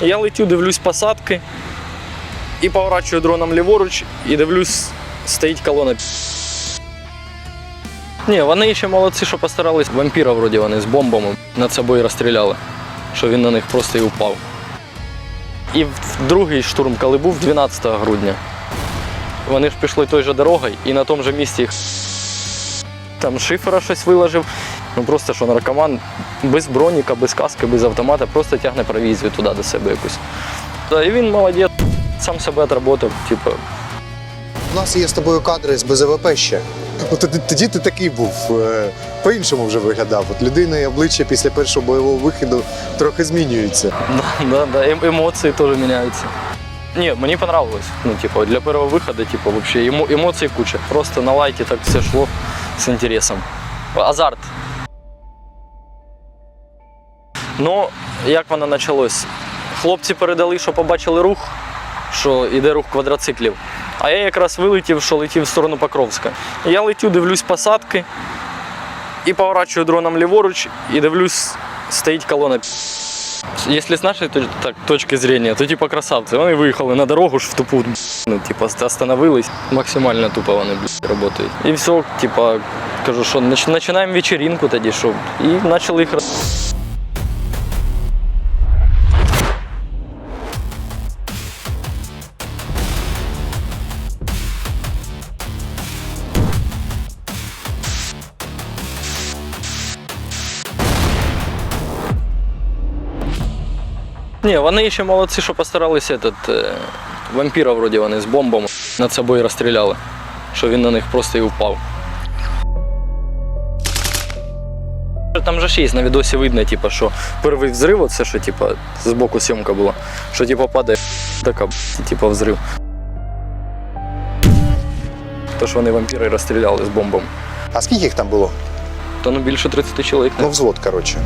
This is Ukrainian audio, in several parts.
Я летю, дивлюсь посадки і поворачую дроном ліворуч і дивлюсь, стоїть колона. Ні, вони ще молодці, що постарались. Вампіра вроді вони з бомбами над собою розстріляли, що він на них просто і упав. І другий штурм, коли був 12 грудня, вони ж пішли той же дорогою і на тому же місці їх там шифера щось виложив. Ну просто що наркоман без броніка, без каски, без автомата, просто тягне провізію туди до себе якусь. Та, і він молодець, сам себе отработав, типу, У нас є з тобою кадри з БЗВП ще. Ну, тоді, тоді ти такий був, е, по-іншому вже виглядав. От людини обличчя після першого бойового виходу трохи змінюється. Да, да, да, эм- эмоции тоже меняются. Нет, мне понравилось. Ну, типа, для первого выхода, типа, вообще эмо- эмоций куча. Просто на лайте так все шло с интересом. Азарт. Ну, як воно почалось? Хлопці передали, що побачили рух, що йде рух квадроциклів. А я якраз вилетів, що летів в сторону Покровська. Я летю, дивлюсь посадки і поворачую дроном ліворуч і дивлюсь, стоїть колона Если с нашей так, точки зрения, то типа красавцы. Вони виїхали на дорогу ж в тупу, ну, типа, остановились. Максимально тупо вони работають. І все, типа, кажу, що починаємо вечеринку тоді, що. І почали їх Ні, вони ще молодці, що постарались этот, е, вампіра вроді вони з бомбами над собою розстріляли, що він на них просто і упав. Там же ж є на відосі видно, типу, що перший взрив, це що типу, з боку сьомка була, що типу, падає така типу, взрив. То, що вони вампіри розстріляли з бомбами. А скільки їх там було? То ну більше 30 чоловік. Ну, взвод, коротше.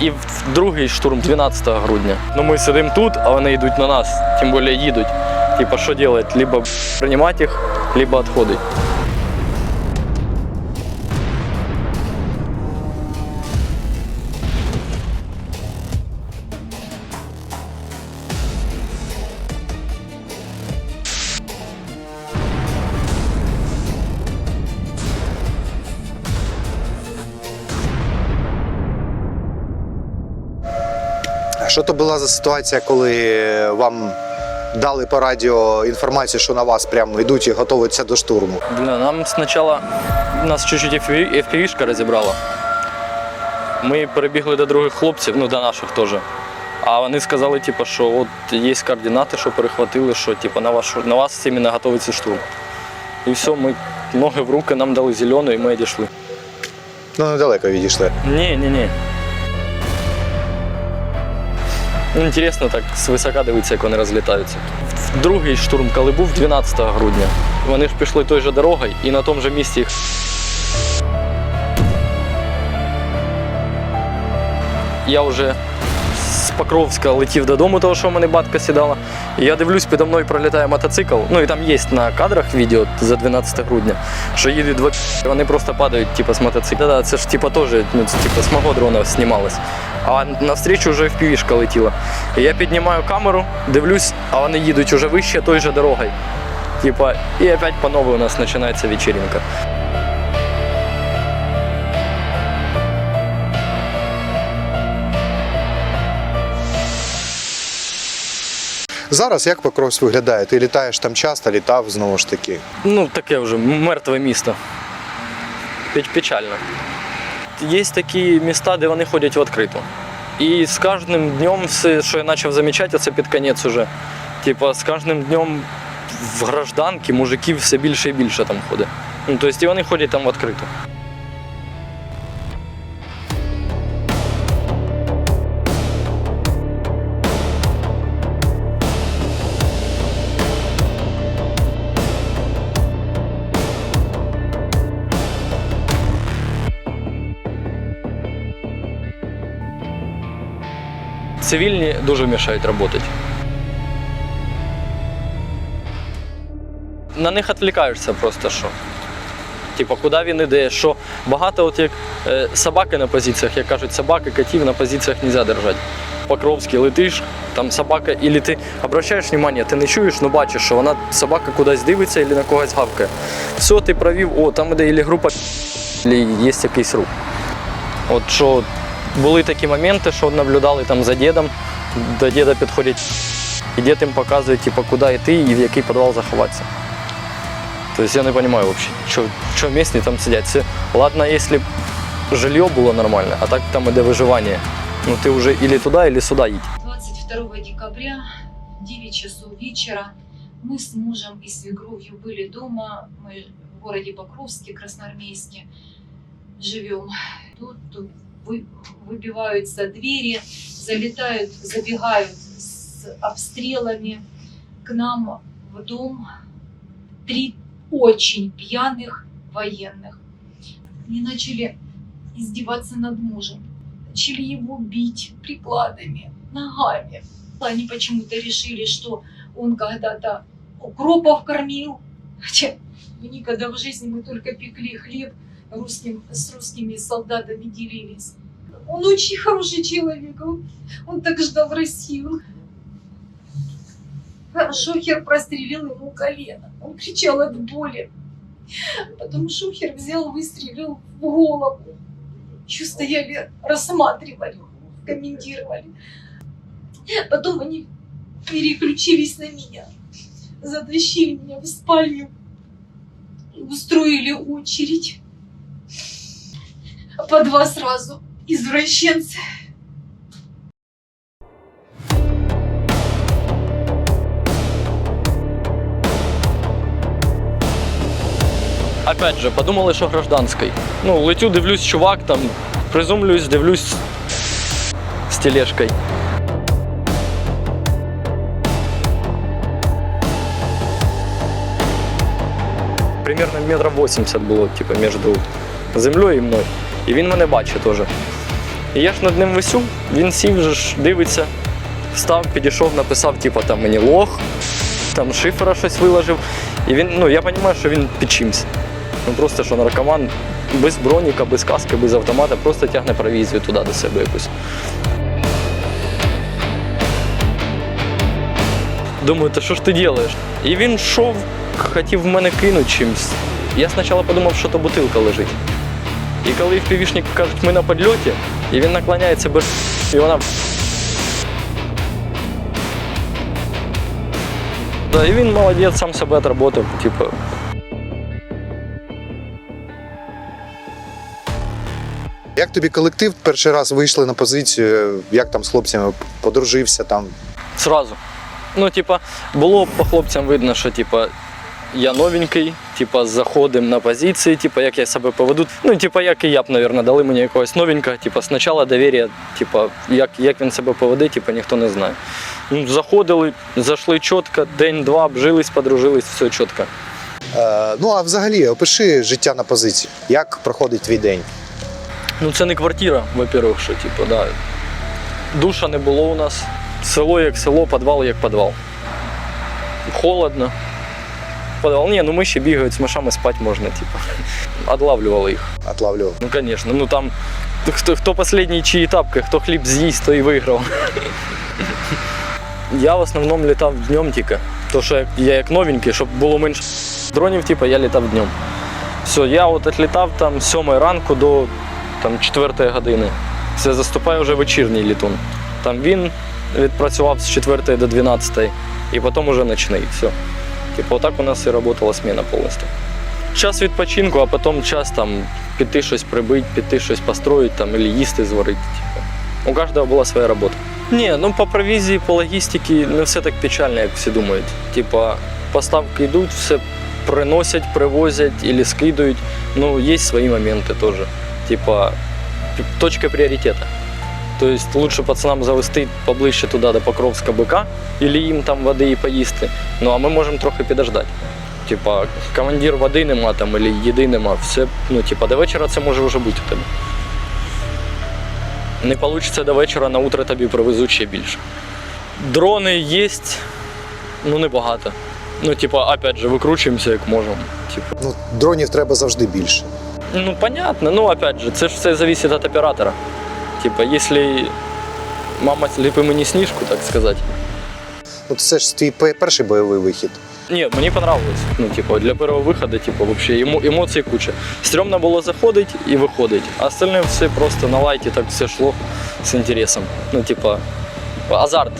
І другий штурм 12 грудня. Ну ми сидимо тут, а вони йдуть на нас, тим більше їдуть. Типа, що робити? Либо приймати їх, либо відходити. Що то була за ситуація, коли вам дали по радіо інформацію, що на вас прямо йдуть і готуються до штурму? Бля, нам спочатку нас чуть-чуть FPV FPV-шка розібрала. Ми перебігли до других хлопців, ну до наших теж. А вони сказали, типу, що от є координати, що перехватили, що типу, на, вас, на вас іменно готується штурм. І все, ми ноги в руки, нам дали зелену і ми відійшли. Ну, недалеко відійшли. Ні, ні, ні. Ну, Інтересно так свисока дивитися, як вони розлітаються. Другий штурм, коли був 12 грудня, вони ж пішли той же дорогою і на тому же місці їх. Я вже Покровська летів додому, того що в мене батька сідала. І я дивлюсь, підо мною пролітає мотоцикл. Ну і там є на кадрах відео за 12 грудня, що їде два вони просто падають, типу, з мотоцикла. Да, це ж типу теж, ну, типу, з мого дрона знімалось. А навстрічу вже впівішка летіла. І я піднімаю камеру, дивлюсь, а вони їдуть уже вище той же дорогою. Типа, і опять по новой у нас починається вечеринка. Зараз як Покровськ виглядає? Ти літаєш там часто, літав знову ж таки. Ну, таке вже мертве місто. Печально. Є такі міста, де вони ходять в відкриту. І з кожним днем все, що я почав замічати, це під кінець уже. Типа, з кожним днем в гражданки мужиків все більше і більше там ходить. Ну, тобто і вони ходять там в відкриту. Цивільні дуже мішають працювати. На них відвлікаєшся просто що. Типу, куди він іде, що багато от як е, собаки на позиціях, як кажуть, собаки, котів на позиціях не можна держати. Покровський летиш, там собака, і ти обращаєш увагу, ти не чуєш, але бачиш, що вона собака кудись дивиться і на когось гавкає. Все, ти провів, о, там іде ілі група, ілі є якийсь рух. От що були такі моменти, що наблюдали там за дідом, до діда підходять, і дід їм показує, типу, куди йти і в який підвал заховатися. Тобто я не розумію взагалі, що, що місні там сидять. Це, ладно, якщо б жилье було нормальне, а так там іде виживання. Ну ти вже ілі туди, ілі сюди їдь. 22 декабря, 9 часов вечера, мы с мужем и свекровью были дома. Мы в городе Покровске, Красноармейске живем. Тут, тут вы- выбиваются двери, залетают, забегают с обстрелами к нам в дом три очень пьяных военных. Они начали издеваться над мужем начали его бить прикладами, ногами. Они почему-то решили, что он когда-то укропов кормил. Хотя мы никогда в жизни мы только пекли хлеб русским, с русскими солдатами делились. Он очень хороший человек, он, он так ждал Россию. Шухер прострелил ему колено. Он кричал от боли. Потом Шухер взял, выстрелил в голову. Еще стояли, рассматривали, комментировали. Потом они переключились на меня, затащили меня в спальню, устроили очередь По два сразу. Извращенцы. Опять же, подумали, що гражданський. Ну, летю, дивлюсь, чувак там, призумлюсь, дивлюсь з тележкою. Примерно метрів 80 було, типу, між землею і мною. І він мене бачить теж. І я ж над ним висю, він сів, же ж, дивиться, встав, підійшов, написав, типу, там мені лох, там шифера щось виложив. І він, ну я розумію, що він під чимсь. Ну просто що наркоман без броніка, без каски, без автомата, просто тягне провізію туди до себе якусь. Думаю, та що ж ти робиш? І він йшов, хотів в мене кинути чимось. Я спочатку подумав, що то бутилка лежить. І коли впівішник кажуть, ми на підльоті, і він наклоняється без і вона. І він молодець, сам себе отработав, типу. Як тобі колектив перший раз вийшли на позицію? Як там з хлопцями подружився там? Сразу. Ну, типа, було по хлопцям видно, що типа, я новенький, типа, заходимо на позиції, типа, як я себе поведу. Ну, типа, як і я б, мабуть, дали мені якогось новенького, типа, спочатку довір'я, типа, як, як він себе поведе, типа, ніхто не знає. Ну, заходили, зайшли чітко, день-два, обжились, подружились, все чітко. Е, ну а взагалі, опиши життя на позиції. Як проходить твій день? Ну, це не квартира, во-первых, що, типу, да. Душа не було у нас. Село як село, підвал як підвал. Холодно. Підвал. Ні, ну ми ще бігають з мишами спати можна, типу. Отлавлювали їх. Отлавлював. Ну, звісно. Ну там хто, хто останній чиї тапки, хто хліб з'їсть, той і виграв. Я в основному літав днем тільки. То що я- я як новенький, щоб було менше дронів, типу, я літав днем. Все, я от відлітав там з 7 ранку до там, 4 години. Все, заступає вже вечірній літун. Там він відпрацював з 4 до 12 і потім уже ночний. Все. Типу, отак у нас і працювала зміна повністю. Час відпочинку, а потім час там піти щось прибити, піти щось построїти там, або їсти зварити. Типу. У кожного була своя робота. Ні, ну по провізії, по логістиці не все так печально, як всі думають. Типа, поставки йдуть, все приносять, привозять або скидують. Ну, є свої моменти теж. Типа, точка пріоритету. Тобто лучше пацанам завести поближче туди до Покровська бика, або їм там води і поїсти. Ну а ми можемо трохи підождати. Типа, командир води нема там, або їди нема. Все, ну, типа, до вечора це може вже бути у тебе. Не вийде до вечора, на утро тобі привезуть ще більше. Дрони є, ну небагато. Ну, типа, опять же, викручуємося як можемо. Типа. Ну, дронів треба завжди більше. Ну, понятно, ну опять же, це ж все зависит от оператора. Типа, если мама слепым и не снежку, так сказать. От це ж твій перший бойовий вихід. Нет, мені понравилось. Ну, типа, для первого виходу, типа, вообще емо- емоцій куча. Стрьомно було заходити і виходить. А остальне все просто на лайті так все шло з інтересом. Ну, типа, азарт.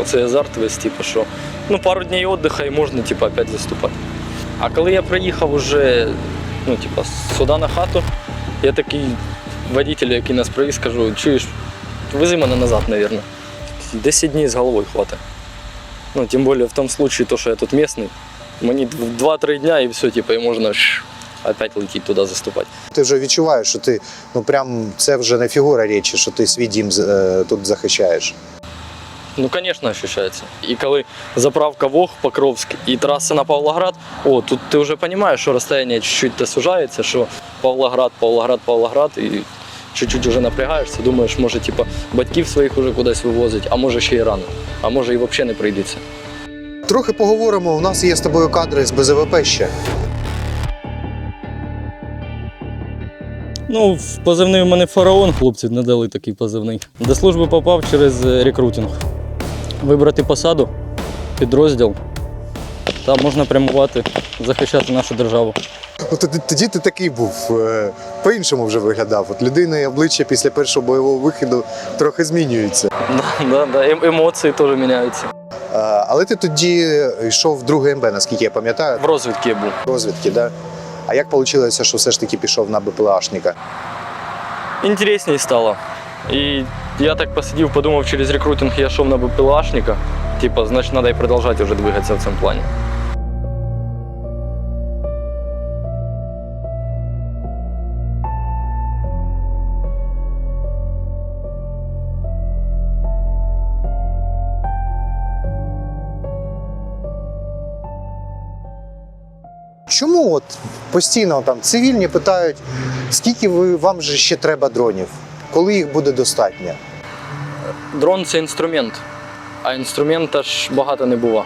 Оцей азарт весь, типа, що. Ну, пару днів віддиха і можна, типа, опять заступати. А коли я приїхав уже, ну, типа, сюди на хату, я такий водитель, який нас привіз, кажу, чуєш, вези мене назад, мабуть. 10 днів з головою хватить. Ну, тем более в том случае, то, что я тут местный. Мені 2-3 дня і все, типа, і можна опять летіти туди заступати. Ти вже відчуваєш, що ти ну прям це вже не фігура речі, що ти свій дім е, тут захищаєш. Ну, конечно, ощущается. І коли заправка Вог, Покровськ і траса на Павлоград, о, тут ти вже розумієш, що розстояние чуть-чуть сужається, що Павлоград, Павлоград, Павлоград, і чуть-чуть вже напрягаєшся, думаєш, може, типа, батьків своїх уже кудись вивозить, а може ще й рано, а може і взагалі не прийдеться. Трохи поговоримо. У нас є з тобою кадри з БЗВП ще. Ну, в позивний у мене фараон, хлопці надали такий позивний. До служби попав через е, рекрутинг. Вибрати посаду, підрозділ, та можна прямувати, захищати нашу державу. Ну, тоді, тоді ти такий був, е, по-іншому вже виглядав. От людина і обличчя після першого бойового виходу трохи змінюється. Да, да, да. Ем- емоції теж міняються. Е, Але ти тоді йшов в друге МБ, наскільки я пам'ятаю, В розвідці я був. розвідки, да? А як вийшло, що все ж таки пішов на БПЛАшника? Інтересніше стало. І я так посидів, подумав, через рекрутинг я йшов на БПЛАшника. Типа, значить, треба і продовжувати вже двигатися в цьому плані. Чому от постійно там цивільні питають, скільки ви, вам же ще треба дронів? Коли їх буде достатньо? Дрон це інструмент, а інструмента ж багато не бува.